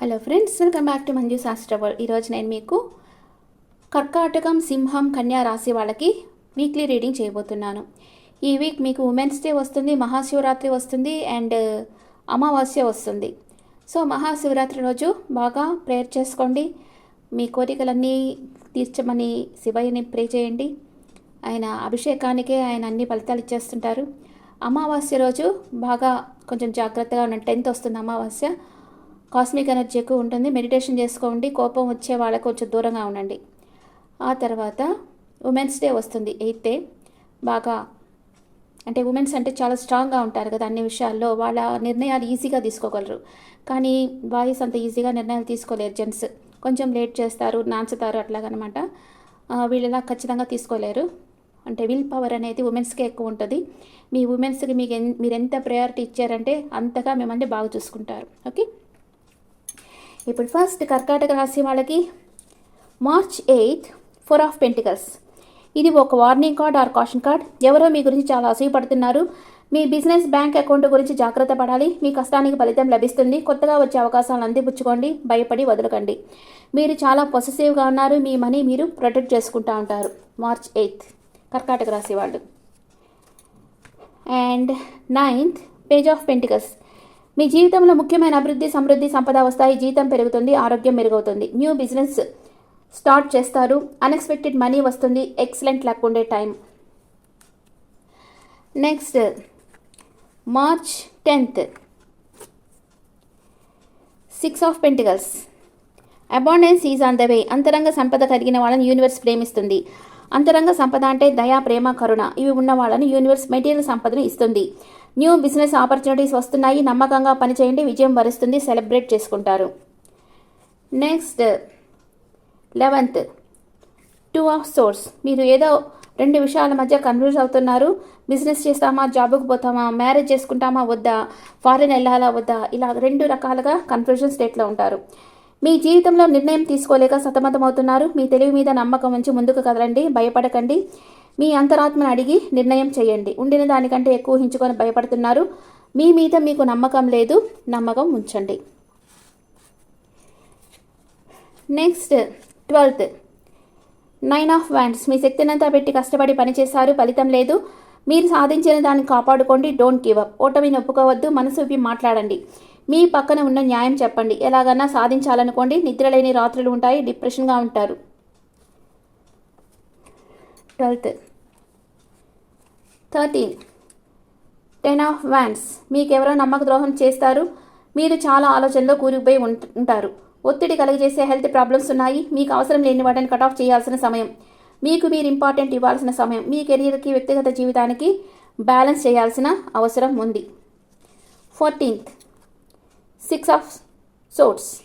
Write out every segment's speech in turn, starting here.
Hello friends welcome back to Manju శాస్త్రవల్ ఈరోజు నేను మీకు కర్కాటకం సింహం కన్యా రాశి వాళ్ళకి వీక్లీ రీడింగ్ చేయబోతున్నాను. ఈ వీక్ మీకు ఉమెన్స్ డే వస్తుంది మహాశివరాత్రి వస్తుంది అండ్ uh, అమావాస్య వస్తుంది. సో మహాశివరాత్రి రోజు బాగా ప్రేయర్ చేసుకోండి. మీ కోరికలన్నీ తీర్చమని శివయ్యని ప్రే చేయండి. ఆయన అభిషేకానికే ఆయన అన్ని ఫలితాలు ఇచ్చేస్తుంటారు. అమావాస్య రోజు బాగా కొంచెం జాగ్రత్తగా ఉండండి. టెన్త్ వస్తుంది అమావాస్య. కాస్మిక్ ఎనర్జీ ఎక్కువ ఉంటుంది. మెడిటేషన్ చేసుకోండి. కోపం వచ్చే వాళ్ళకి కొంచెం దూరంగా ఉండండి. ఆ తర్వాత ఉమెన్స్ డే వస్తుంది. ఎయిత్ బాగా అంటే ఉమెన్స్ అంటే చాలా స్ట్రాంగ్గా ఉంటారు కదా అన్ని విషయాల్లో. వాళ్ళ నిర్ణయాలు ఈజీగా తీసుకోగలరు. కానీ బాయ్స్ అంత ఈజీగా నిర్ణయాలు తీసుకోలేరు. జెంట్స్ కొంచెం లేట్ చేస్తారు నాంచుతారు అట్లాగనమాట. వీళ్ళలా ఖచ్చితంగా తీసుకోలేరు. అంటే విల్ పవర్ అనేది ఉమెన్స్కే ఎక్కువ ఉంటుంది. మీ ఉమెన్స్కి మీకు మీరు ఎంత ప్రయారిటీ ఇచ్చారంటే అంతగా మిమ్మల్ని బాగా చూసుకుంటారు. ఓకే? ఇప్పుడు ఫస్ట్ కర్కాటక రాశి వాళ్ళకి March eighth four of pentacles ఇది ఒక warning card or caution card ఎవరో మీ గురించి చాలా అసూయపడుతున్నారు మీ బిజినెస్ బ్యాంక్ అకౌంట్ గురించి జాగ్రత్త పడాలి. మీ కష్టానికి ఫలితం లభిస్తుంది. కొత్తగా వచ్చే అవకాశాలను అందిపుచ్చుకోండి. భయపడి వదలకండి. మీరు చాలా పొసెసివ్గా ఉన్నారు. మీ మనీ మీరు ప్రొటెక్ట్ చేసుకుంటూ ఉంటారు. మార్చ్ ఎయిత్ కర్కాటక రాశి వాళ్ళు. And ninth page of pentacles మీ జీవితంలో ముఖ్యమైన అభివృద్ధి సమృద్ధి సంపద వస్తాయి జీతం పెరుగుతుంది ఆరోగ్యం మెరుగవుతుంది. న్యూ బిజినెస్ స్టార్ట్ చేస్తారు. అన్ఎక్స్పెక్టెడ్ మనీ వస్తుంది. ఎక్సలెంట్ లక్ ఉండే time next March tenth six of pentacles abundance is on the way అంతరంగ సంపద కలిగిన వాళ్ళని యూనివర్స్ ప్రేమిస్తుంది. అంతరంగ సంపద అంటే దయా ప్రేమ కరుణ. ఇవి ఉన్న వాళ్ళని యూనివర్స్ మెటీరియల్ సంపదను ఇస్తుంది. న్యూ బిజినెస్ ఆపర్చునిటీస్ వస్తున్నాయి నమ్మకంగా పనిచేయండి విజయం వరుస్తుంది సెలబ్రేట్ చేసుకుంటారు. Next eleventh two of swords. మీరు ఏదో రెండు విషయాల మధ్య కన్ఫ్యూజ్ అవుతున్నారు. బిజినెస్ చేస్తామా జాబుకు పోతామా మ్యారేజ్ చేసుకుంటామా వద్దా ఫారిన్ వెళ్ళాలా వద్దా ఇలా రెండు రకాలుగా కన్ఫ్యూజన్ స్టేట్లో ఉంటారు. మీ జీవితంలో నిర్ణయం తీసుకోలేక సతమతమవుతున్నారు. మీ తెలివి మీద నమ్మకం ఉంచి ముందుకు కదలండి భయపడకండి. మీ అంతరాత్మను అడిగి నిర్ణయం చేయండి. ఉండిన దానికంటే ఎక్కువ హించుకొని భయపడుతున్నారు. మీ మీద మీకు నమ్మకం లేదు. నమ్మకం ఉంచండి. Next twelfth nine of wands మీ శక్తినంతా పెట్టి కష్టపడి పనిచేశారు. ఫలితం లేదు. మీరు సాధించిన దాన్ని కాపాడుకోండి. డోంట్ గివ్ అప్ ఓటమిని ఒప్పుకోవద్దు మనసు విప్పి మాట్లాడండి. మీ పక్కన ఉన్న న్యాయం చెప్పండి. ఎలాగన్నా సాధించాలనుకోండి. నిద్రలేని రాత్రులు ఉంటాయి. డిప్రెషన్గా ఉంటారు. Twelfth. Thirteen. Ten of wands మీకు ఎవరో నమ్మక ద్రోహం చేస్తారు. మీరు చాలా ఆలోచనలో కూరుకుపోయి ఉంటారు. ఒత్తిడి కలిగజేసే హెల్త్ ప్రాబ్లమ్స్ ఉన్నాయి. మీకు అవసరం లేని వాటిని కట్ ఆఫ్ చేయాల్సిన సమయం. మీకు మీరు ఇంపార్టెంట్ ఇవ్వాల్సిన సమయం. మీ కెరీర్కి వ్యక్తిగత జీవితానికి బ్యాలెన్స్ చేయాల్సిన అవసరం ఉంది. ఫోర్టీన్త్. సిక్స్ ఆఫ్ సోట్స్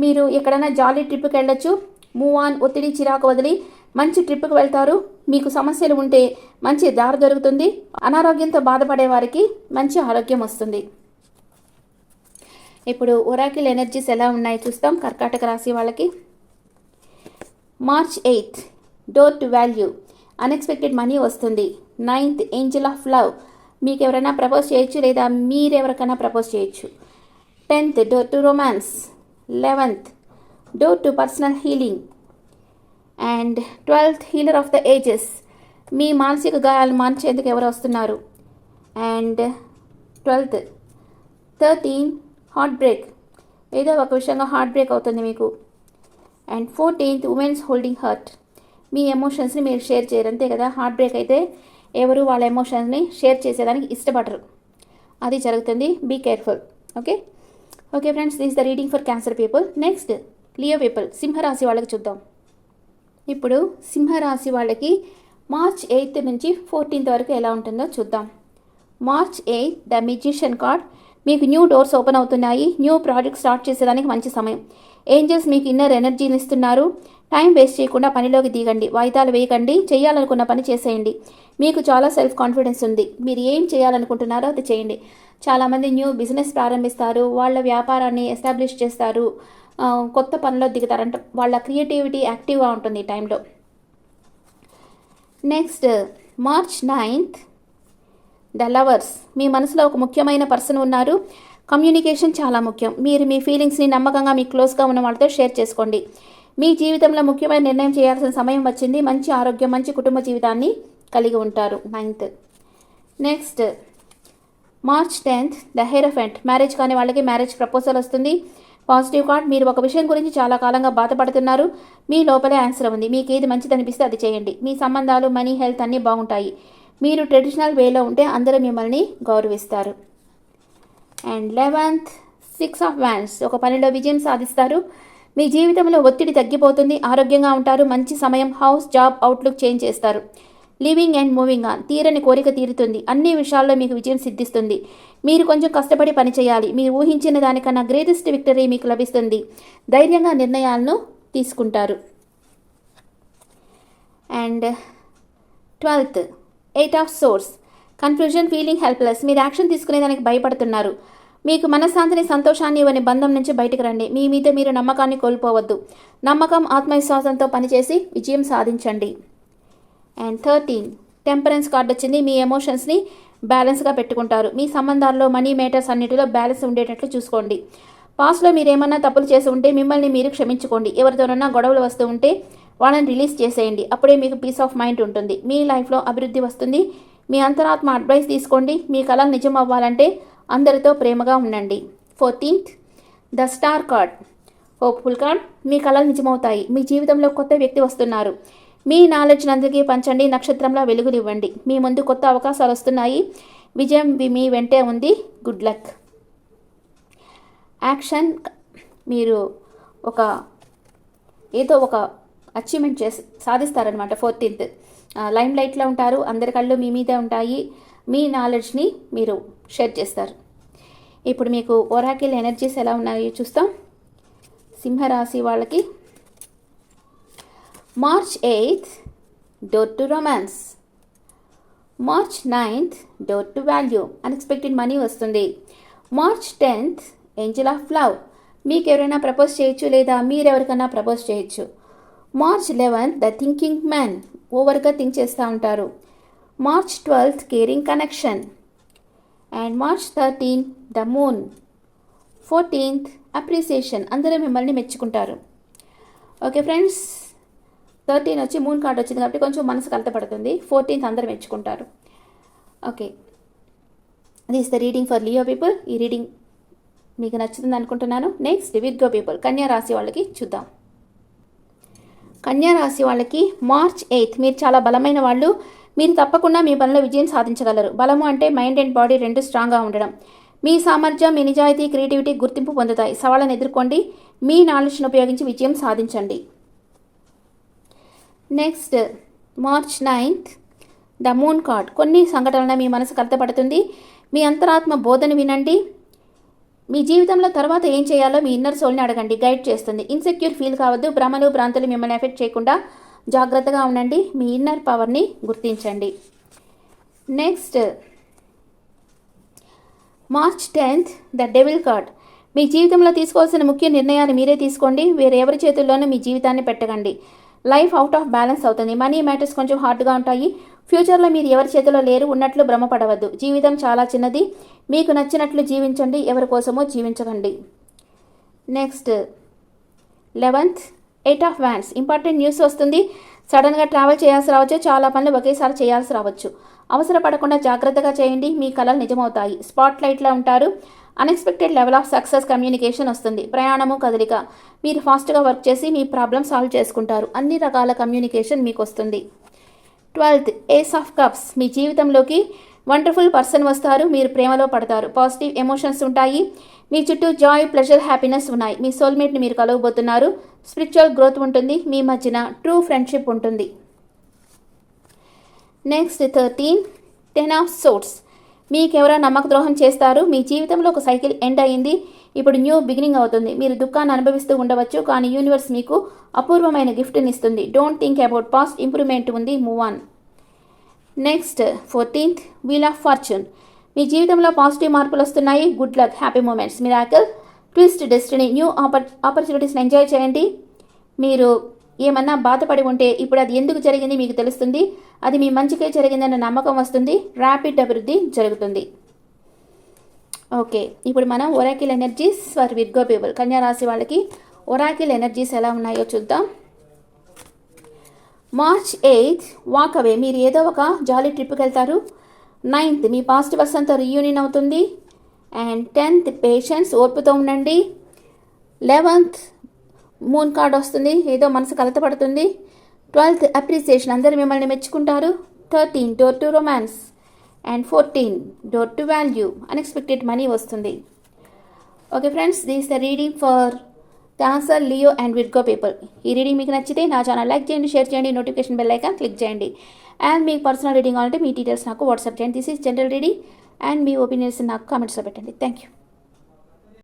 మీరు ఎక్కడైనా జాలీ ట్రిప్కి వెళ్ళొచ్చు. మూవ్ ఆన్ ఒత్తిడి చిరాకు వదిలి మంచి ట్రిప్కి వెళ్తారు. మీకు సమస్యలు ఉంటే మంచి దారి దొరుకుతుంది. అనారోగ్యంతో బాధపడే వారికి మంచి ఆరోగ్యం వస్తుంది. ఇప్పుడు ఒరాకిల్ ఎనర్జీస్ ఎలా ఉన్నాయో చూస్తాం. కర్కాటక రాశి వాళ్ళకి. March eighth door to value. Unexpected money వస్తుంది. Ninth angel of love. మీకు ఎవరైనా ప్రపోజ్ చేయొచ్చు లేదా మీరెవరికైనా ప్రపోజ్ చేయొచ్చు. Tenth door to romance. Eleventh door to personal healing. And twelfth healer of the ages. మీ మానసిక గాయాలు మార్చేందుకు ఎవరు వస్తున్నారు? And twelfth thirteen heart break. ఏదో ఒక విషయంగా హార్ట్ బ్రేక్ అవుతుంది మీకు. And fourteenth women's holding hurt. మీ ఎమోషన్స్ని మీరు షేర్ చేయరు. అంతే కదా? హార్ట్ బ్రేక్ అయితే ఎవరు వాళ్ళ ఎమోషన్స్ని షేర్ చేసేదానికి ఇష్టపడరు. అది జరుగుతుంది. Be careful. Okay? Okay friends this the reading for Cancer people. Next Leo people. సింహరాశి వాళ్ళకి చూద్దాం. ఇప్పుడు సింహరాశి వాళ్ళకి మార్చ్ ఎయిత్ నుంచి ఫోర్టీన్త్ వరకు ఎలా ఉంటుందో చూద్దాం. March eighth the musician card. మీకు న్యూ డోర్స్ ఓపెన్ అవుతున్నాయి. న్యూ ప్రాజెక్ట్ స్టార్ట్ చేసేదానికి మంచి సమయం. ఏంజల్స్ మీకు ఇన్నర్ ఎనర్జీని ఇస్తున్నారు. టైం వేస్ట్ చేయకుండా పనిలోకి దిగండి. వాయిదాలు వేయకండి. చేయాలనుకున్న పని చేసేయండి. మీకు చాలా సెల్ఫ్ కాన్ఫిడెన్స్ ఉంది. మీరు ఏం చేయాలనుకుంటున్నారో అది చేయండి. చాలామంది న్యూ బిజినెస్ ప్రారంభిస్తారు. వాళ్ళ వ్యాపారాన్ని ఎస్టాబ్లిష్ చేస్తారు. కొత్త పనిలో దిగుతారంట వాళ్ళ క్రియేటివిటీ యాక్టివ్గా ఉంటుంది ఈ టైంలో. Next March ninth the lovers. మీ మనసులో ఒక ముఖ్యమైన పర్సన్ ఉన్నారు. కమ్యూనికేషన్ చాలా ముఖ్యం. మీరు మీ ఫీలింగ్స్ని నమ్మకంగా మీ క్లోజ్గా ఉన్న వాళ్ళతో షేర్ చేసుకోండి. మీ జీవితంలో ముఖ్యమైన నిర్ణయం చేయాల్సిన సమయం వచ్చింది. మంచి ఆరోగ్యం మంచి కుటుంబ జీవితాన్ని కలిగి ఉంటారు. Ninth. Next March tenth the hierophant. Marriage కాని వాళ్ళకి మ్యారేజ్ ప్రపోజల్ వస్తుంది. పాజిటివ్ కార్డ్ మీరు ఒక విషయం గురించి చాలా కాలంగా బాధపడుతున్నారు. మీ లోపలే ఆన్సర్ ఉంది. మీకు ఏది మంచిది అనిపిస్తే అది చేయండి. మీ సంబంధాలు మనీ హెల్త్ అన్నీ బాగుంటాయి. మీరు ట్రెడిషనల్ వేలో ఉంటే అందరూ మిమ్మల్ని గౌరవిస్తారు. And eleventh six of wands ఒక పనిలో విజయం సాధిస్తారు. మీ జీవితంలో ఒత్తిడి తగ్గిపోతుంది. ఆరోగ్యంగా ఉంటారు. మంచి సమయం హౌస్ జాబ్ అవుట్లుక్ చేంజ్ చేస్తారు. Living and moving on. తీరని కోరిక తీరుతుంది. అన్ని విషయాల్లో మీకు విజయం సిద్ధిస్తుంది. మీరు కొంచెం కష్టపడి పని చేయాలి. మీరు ఊహించిన దానికన్నా గ్రేటెస్ట్ విక్టరీ మీకు లభిస్తుంది. ధైర్యంగా నిర్ణయాలను తీసుకుంటారు. And twelfth eight of swords. Confusion feeling helpless. మీరు యాక్షన్ తీసుకునేదానికి భయపడుతున్నారు. మీకు మనశ్శాంతిని సంతోషాన్ని ఇవ్వని బంధం నుంచి బయటకు రండి. మీ మీద మీరు నమ్మకాన్ని కోల్పోవద్దు. నమ్మకం ఆత్మవిశ్వాసంతో పనిచేసి విజయం సాధించండి. అండ్ థర్టీన్ టెంపరెన్స్ కార్డ్ వచ్చింది. మీ ఎమోషన్స్ని బ్యాలెన్స్గా పెట్టుకుంటారు. మీ సంబంధాల్లో మనీ మేటర్స్ అన్నిటిలో బ్యాలెన్స్ ఉండేటట్లు చూసుకోండి. పాస్ట్లో మీరు ఏమన్నా తప్పులు చేసి ఉంటే మిమ్మల్ని మీరు క్షమించుకోండి. ఎవరితోనన్నా గొడవలు వస్తూ ఉంటే వాళ్ళని రిలీజ్ చేసేయండి. అప్పుడే మీకు పీస్ ఆఫ్ మైండ్ ఉంటుంది. మీ లైఫ్లో అభివృద్ధి వస్తుంది. మీ అంతరాత్మ అడ్వైస్ తీసుకోండి. మీ కళ నిజం అవ్వాలంటే అందరితో ప్రేమగా ఉండండి. Fourteenth the star card hopeful card మీ కళలు నిజమవుతాయి. మీ జీవితంలో కొత్త వ్యక్తి వస్తున్నారు. మీ నాలెడ్జ్ అందరికీ పంచండి నక్షత్రంలో వెలుగునివ్వండి. మీ ముందు కొత్త అవకాశాలు వస్తున్నాయి విజయం మీ- మీ వెంటే ఉంది. Good luck. యాక్షన్ మీరు ఒక ఏదో ఒక అచీవ్మెంట్ చేసి సాధిస్తారనమాట ఫోర్టీన్త్. లైమ్ లైట్లో ఉంటారు. అందరి కళ్ళు మీ మీదే ఉంటాయి. మీ నాలెడ్జ్ని మీరు షేర్ చేస్తారు. ఇప్పుడు మీకు ఒరాకిల్ ఎనర్జీస్ ఎలా ఉన్నాయో చూస్తాం. సింహరాశి వాళ్ళకి March eighth door to romance March ninth door to value unexpected money వస్తుంది. March tenth angel of love మీకు ఎవరైనా ప్రపోజ్ చేయొచ్చు లేదా మీరెవరికైనా ప్రపోజ్ చేయొచ్చు. March eleventh the thinking man ఓవర్గా థింక్ చేస్తూ ఉంటారు. March twelfth caring connection and March thirteen the moon fourteenth appreciation అందరూ మిమ్మల్ని మెచ్చుకుంటారు. ఓకే ఫ్రెండ్స్ థర్టీన్ వచ్చి మూన్ కార్డ్ వచ్చింది కాబట్టి కొంచెం మనసు కలతపడుతుంది. ఫోర్టీన్త్ అందరూ మెచ్చుకుంటారు. Okay. This the reading for Leo people ఈ రీడింగ్ మీకు నచ్చుతుంది అనుకుంటున్నాను. నెక్స్ట్ విర్గో పీపుల్ కన్యా రాశి వాళ్ళకి చూద్దాం. కన్యా రాశి వాళ్ళకి మార్చ్ ఎయిత్ మీరు చాలా బలమైన వాళ్ళు. మీరు తప్పకుండా మీ పనిలో విజయం సాధించగలరు. బలము అంటే మైండ్ అండ్ బాడీ రెండు స్ట్రాంగ్గా ఉండడం. మీ సామర్థ్యం మీ నిజాయితీ క్రియేటివిటీ గుర్తింపు పొందుతాయి. సవాళ్ళను ఎదుర్కోండి. మీ నాలెడ్జ్ను ఉపయోగించి విజయం సాధించండి. Next March ninth the moon card కొన్ని సంఘటనల మీ మనసు కలతపడుతుంది. మీ అంతరాత్మ బోధన వినండి. మీ జీవితంలో తర్వాత ఏం చేయాలో మీ ఇన్నర్ సోల్ని అడగండి. గైడ్ చేస్తుంది. ఇన్సెక్యూర్ ఫీల్ కావద్దు. భ్రమలు భ్రాంతులు మిమ్మల్ని ఎఫెక్ట్ చేయకుండా జాగ్రత్తగా ఉండండి. మీ ఇన్నర్ పవర్ని గుర్తించండి. Next March tenth the devil card మీ జీవితంలో తీసుకోవాల్సిన ముఖ్య నిర్ణయాన్ని మీరే తీసుకోండి. వేరే ఎవరి చేతుల్లోనూ మీ జీవితాన్ని పెట్టకండి. లైఫ్ అవుట్ ఆఫ్ బ్యాలెన్స్ అవుతుంది. మనీ మ్యాటర్స్ కొంచెం హార్డ్గా ఉంటాయి. ఫ్యూచర్లో మీరు ఎవరి చేతిలో లేరు ఉన్నట్లు భ్రమపడవద్దు. జీవితం చాలా చిన్నది. మీకు నచ్చినట్లు జీవించండి ఎవరి కోసమో జీవించకండి. Next eleventh eight of wands. Important news వస్తుంది. సడన్గా ట్రావెల్ చేయాల్సి రావచ్చు. చాలా పనులు ఒకేసారి చేయాల్సి రావచ్చు. అవసరపడకుండా జాగ్రత్తగా చేయండి. మీ కళలు నిజమవుతాయి. స్పాట్ లైట్లో ఉంటారు. Unexpected level of success communication వస్తుంది. ప్రయాణము కదలిక. మీరు ఫాస్ట్గా వర్క్ చేసి మీ ప్రాబ్లమ్ సాల్వ్ చేసుకుంటారు. అన్ని రకాల కమ్యూనికేషన్ మీకు వస్తుంది. ట్వెల్త్ ఏస్ ఆఫ్ కప్స్ మీ జీవితంలోకి వండర్ఫుల్ పర్సన్ వస్తారు. మీరు ప్రేమలో పడతారు. పాజిటివ్ ఎమోషన్స్ ఉంటాయి. మీ చుట్టూ జాయ్ ప్లెజర్ హ్యాపీనెస్ ఉన్నాయి. మీ సోల్మేట్ని మీరు కలవబోతున్నారు. స్పిరిచువల్ గ్రోత్ ఉంటుంది. మీ మధ్యన ట్రూ ఫ్రెండ్షిప్ ఉంటుంది. Next thirteen ten of swords మీకు నమ్మక ద్రోహం చేస్తారు? మీ జీవితంలో ఒక సైకిల్ ఎండ్ అయింది ఇప్పుడు న్యూ బిగినింగ్ అవుతుంది. మీరు దుఃఖాన్ని అనుభవిస్తూ ఉండవచ్చు కానీ యూనివర్స్ మీకు అపూర్వమైన గిఫ్ట్ని ఇస్తుంది. Don't think about past improvement ఉంది. Move on next fourteenth wheel of fortune మీ జీవితంలో పాజిటివ్ మార్పులు వస్తున్నాయి. Good luck happy moments miracle twist destiny new upper ఆపర్చునిటీస్ని ఎంజాయ్ చేయండి. మీరు ఏమన్నా బాధపడి ఉంటే ఇప్పుడు అది ఎందుకు జరిగింది మీకు తెలుస్తుంది. అది మీ మంచికే జరిగిందన్న నమ్మకం వస్తుంది ర్యాపిడ్ అభివృద్ధి జరుగుతుంది. ఓకే ఇప్పుడు మనం oracle energies for Virgo people కన్యారాశి వాళ్ళకి ఒరాకిల్ ఎనర్జీస్ ఎలా ఉన్నాయో చూద్దాం. మార్చ్ ఎయిత్ వాక్ అవే మీరు ఏదో ఒక జాలీ ట్రిప్కి వెళ్తారు. నైన్త్ మీ పాస్ట్ పర్సన్తో రీయూనియన్ అవుతుంది. అండ్ టెన్త్ పేషెన్స్ ఓర్పుతో ఉండండి. లెవెన్త్ మూన్ కార్డ్ వస్తుంది. ఏదో మనసు కలతపడుతుంది ట్వెల్త్ అప్రిసియేషన్ అందరు మిమ్మల్ని మెచ్చుకుంటారు. Thirteen door to romance and fourteen door to value unexpected money వస్తుంది. Okay friends this the reading for Cancer Leo and Virgo people ఈ రీడింగ్ మీకు నచ్చితే నా ఛానల్ లైక్ చేయండి షేర్ చేయండి నోటిఫికేషన్ బెల్ ఐకాన్ క్లిక్ చేయండి. అండ్ మీకు personal reading కావాలంటే మీ డీటెయిల్స్ నాకు వాట్సాప్ చేయండి. This is general reading and me opinions నాకు కామెంట్స్లో పెట్టండి. Thank you